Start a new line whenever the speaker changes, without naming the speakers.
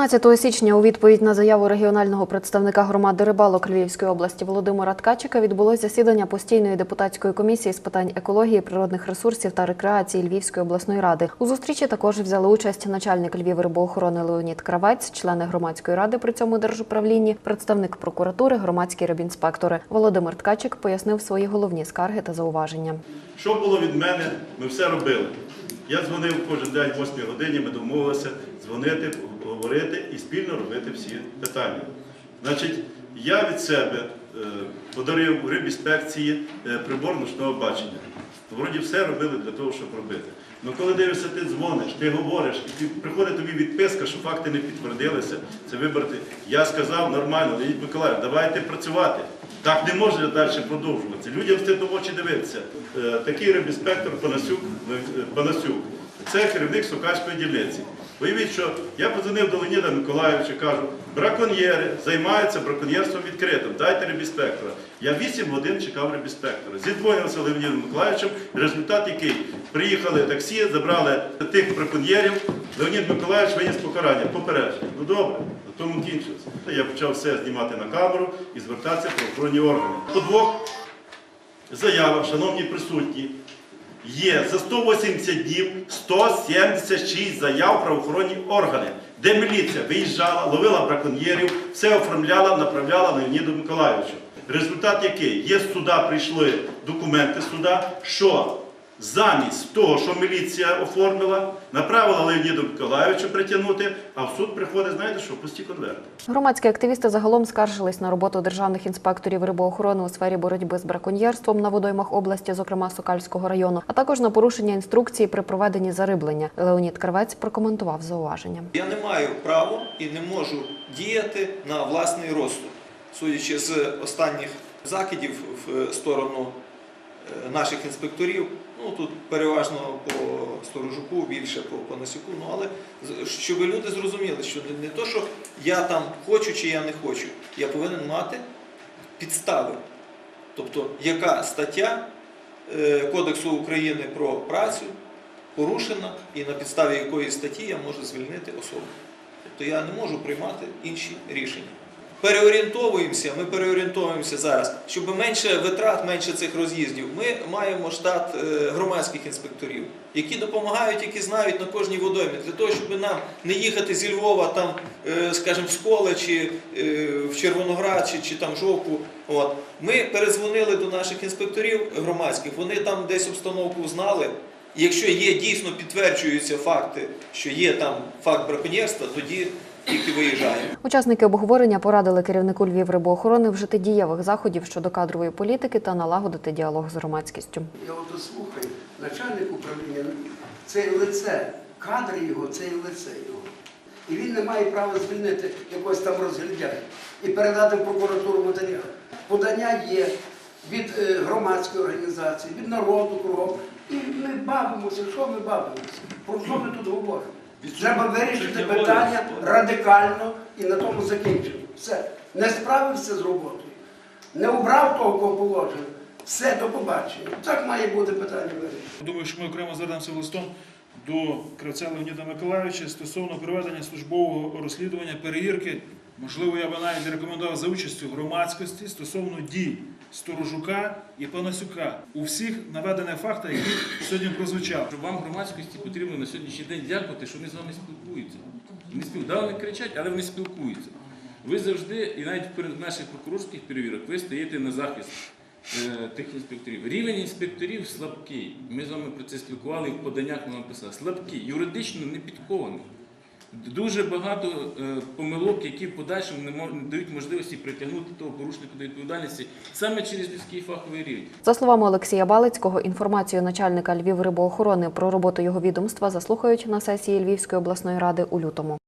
15 січня у відповідь на заяву регіонального представника громади рибалок Львівської області Володимира Ткачика відбулось засідання постійної депутатської комісії з питань екології, природних ресурсів та рекреації Львівської обласної ради. У зустрічі також взяли участь начальник Львів рибоохорони Леонід Кравець, члени громадської ради при цьому держуправлінні, представник прокуратури, громадські рибінспектори. Володимир Ткачик пояснив свої головні скарги та зауваження.
Що було від мене, ми все робили. Я дзвонив кожен день в 8 годині, ми домовилися дзвонити, говорити і спільно робити всі питання. Значить, я від себе е, подарив рибінспекції е, прибор ночного бачення. Вроді все робили для того, щоб робити. Ну коли дивишся, ти дзвониш, ти говориш, і приходить тобі відписка, що факти не підтвердилися, це вибрати. Я сказав нормально, Леонід Миколаїв, давайте працювати. Так не може далі продовжуватися. Людям стидно в очі дивитися. Е, Такий рибінспектор Панасюк, е, Панасюк, це керівник Сокальської дільниці. Уявіть, що я подзвонив до Леоніда Миколаївича, кажу, браконьєри займаються браконьєрством відкритим, дайте рибінспектора. Я 8 годин чекав рибінспектора. Зідзвонився Леонідом Миколаївичем, результат який? Приїхали таксі, забрали тих браконьєрів, Леонід Миколаївич виніс покарання, попередження. Ну добре, на тому кінчилося. Я почав все знімати на камеру і звертатися в правоохоронні органи. По двох заявах, шановні присутні, є за 180 днів 176 заяв правоохоронні органи, де міліція виїжджала, ловила браконьєрів, все оформляла, направляла Леоніду Миколаївичу. Результат який? Є суда, прийшли документи суда, що замість того, що міліція оформила, направила Леоніду Миколаївичу притягнути, а в суд приходить, знаєте що, пусті конверти.
Громадські активісти загалом скаржились на роботу державних інспекторів рибоохорони у сфері боротьби з браконьєрством на водоймах області, зокрема Сокальського району, а також на порушення інструкції при проведенні зариблення. Леонід Кравець прокоментував зауваження.
Я не маю права і не можу діяти на власний розсуд, судячи з останніх закидів в сторону наших інспекторів. Ну тут переважно по сторожуку, більше по Панасюку. Ну але щоб люди зрозуміли, що не, то, що я там хочу чи я не хочу, я повинен мати підстави. Тобто, яка стаття е, Кодексу України про працю порушена і на підставі якої статті я можу звільнити особу. Тобто я не можу приймати інші рішення. Переорієнтовуємося, ми переорієнтовуємося зараз, щоб менше витрат, менше цих роз'їздів. Ми маємо штат е, громадських інспекторів, які допомагають, які знають на кожній водоймі, для того, щоб нам не їхати зі Львова, там, е, скажімо, в Сколе чи е, в Червоноград, чи, чи там Жовку. От. Ми перезвонили до наших інспекторів громадських, вони там десь обстановку знали. Якщо є дійсно підтверджуються факти, що є там факт браконьєрства, тоді тільки виїжджаємо.
Учасники обговорення порадили керівнику Львів рибоохорони вжити дієвих заходів щодо кадрової політики та налагодити діалог з громадськістю.
Я от слухаю, начальник управління це лице, кадри його, це і лице його. І він не має права звільнити якогось там розглядя і передати в прокуратуру матеріал. Подання є від е, громадської організації, від народу кругом. І ми бавимося, що ми бавимося? Про що ми тут говоримо? Треба вирішити питання радикально і на тому закінчити. Все. Не справився з роботою, не обрав того, кого положив. Все, до побачення. Так має бути питання вирішено.
Думаю, що ми окремо звернемося листом до кравця Леоніда Миколаївича стосовно проведення службового розслідування, перевірки. Можливо, я би навіть рекомендував за участю громадськості стосовно дій Сторожука і Панасюка у всіх наведених фактах, які сьогодні прозвучали.
Вам громадськості потрібно на сьогоднішній день дякувати, що вони з вами спілкуються. Вони спіл... да, вони кричать, але вони спілкуються. Ви завжди, і навіть перед наших прокурорських перевірок, ви стоїте на захист е, тих інспекторів. Рівень інспекторів слабкий. Ми з вами про це спілкували і в поданнях ми вам писали. Слабкий, юридично не підкований. Дуже багато е, помилок, які в подальшому не, дають можливості притягнути того порушника до відповідальності саме через людський фаховий рівень.
За словами Олексія Балицького, інформацію начальника Львів рибоохорони про роботу його відомства заслухають на сесії Львівської обласної ради у лютому.